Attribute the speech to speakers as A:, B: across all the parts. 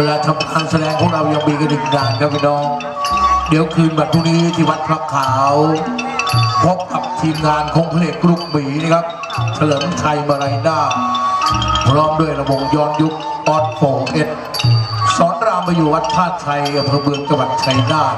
A: เวลาทำการแสดงของเรายังมีกันอีกนานครับพี่น้อง เดี๋ยวคืนวันพรุ่งนี้ที่วัดพระขาวพบกับทีมงานของเพลงกรุกหมีนะครับ เฉลิมชัยมาลัยนาพร้อมด้วยระบบย้อนยุคออดโฟเอ็ดสอนรามมาอยู่วัดท่าชัยอำเภอเมืองจังหวัดชัยนาท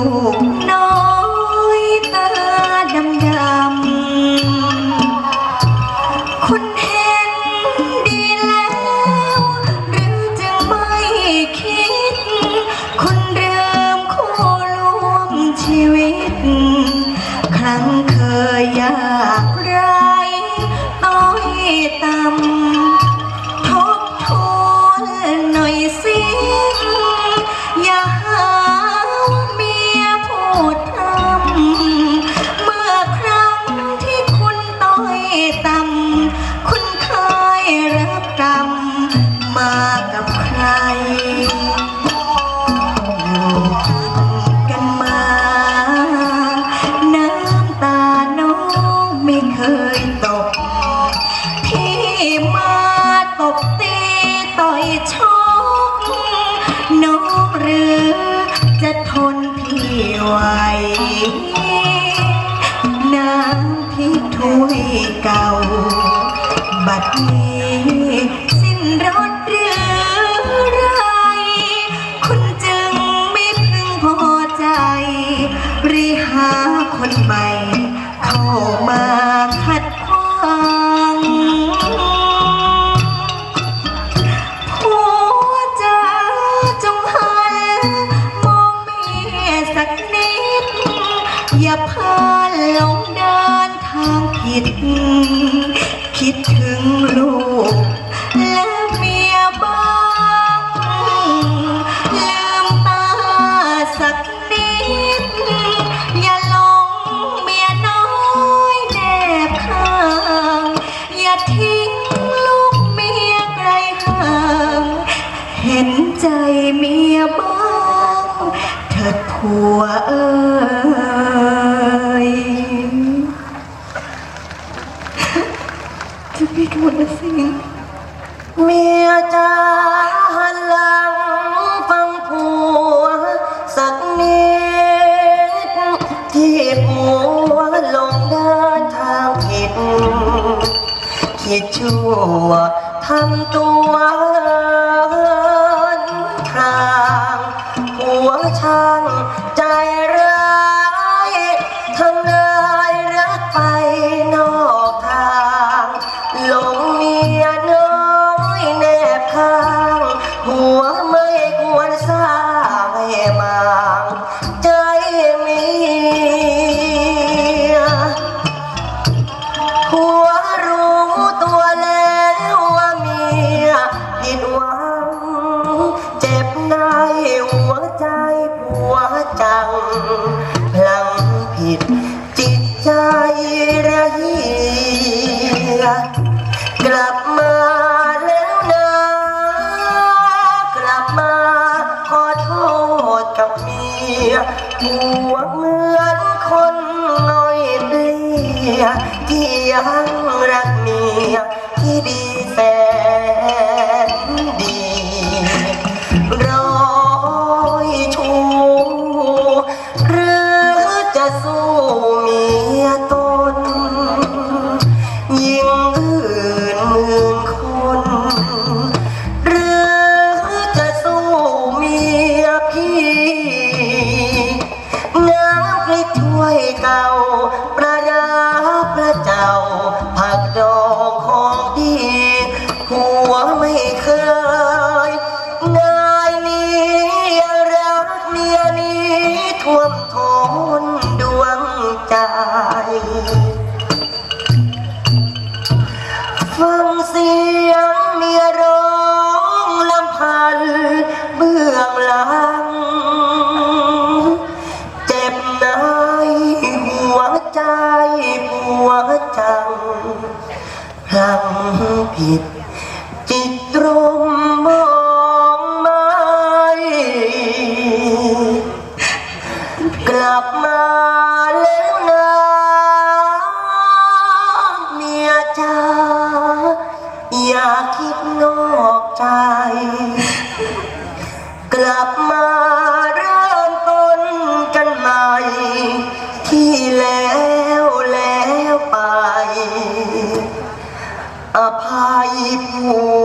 B: ลูกน้อยตาดำดำคุณเห็นดีแล้ว หรือจะไม่คิด คุณเริ่มคู่ร่วมชีวิต ครั้งเคยยาก ผิด คิดถึงลูก และเมียบ้างลืมตาสักนิด อย่าหลงเมียน้อยแนบข้าง อย่าทิ้งลูกเมียไกลห่าง เห็นใจเมียบ้าง เถิดผัวเอ้ย หมดแล้วสิ
C: เมียจ้าหันหลังฟังผัว สักนิดที่ผัวลงเดินทางผิด คิดชั่วทำตัว จังพลังผิดจิตใจระเหียกลับมาแล้วนะ กลับมาขอโทษกับเมียหัวเหมือนคนน้อยเปลี่ยที่ยังรักเมียที่ดี นอกใจ กลับมาเริ่มต้นกันใหม่ ที่แล้วแล้วไป อภัยผู้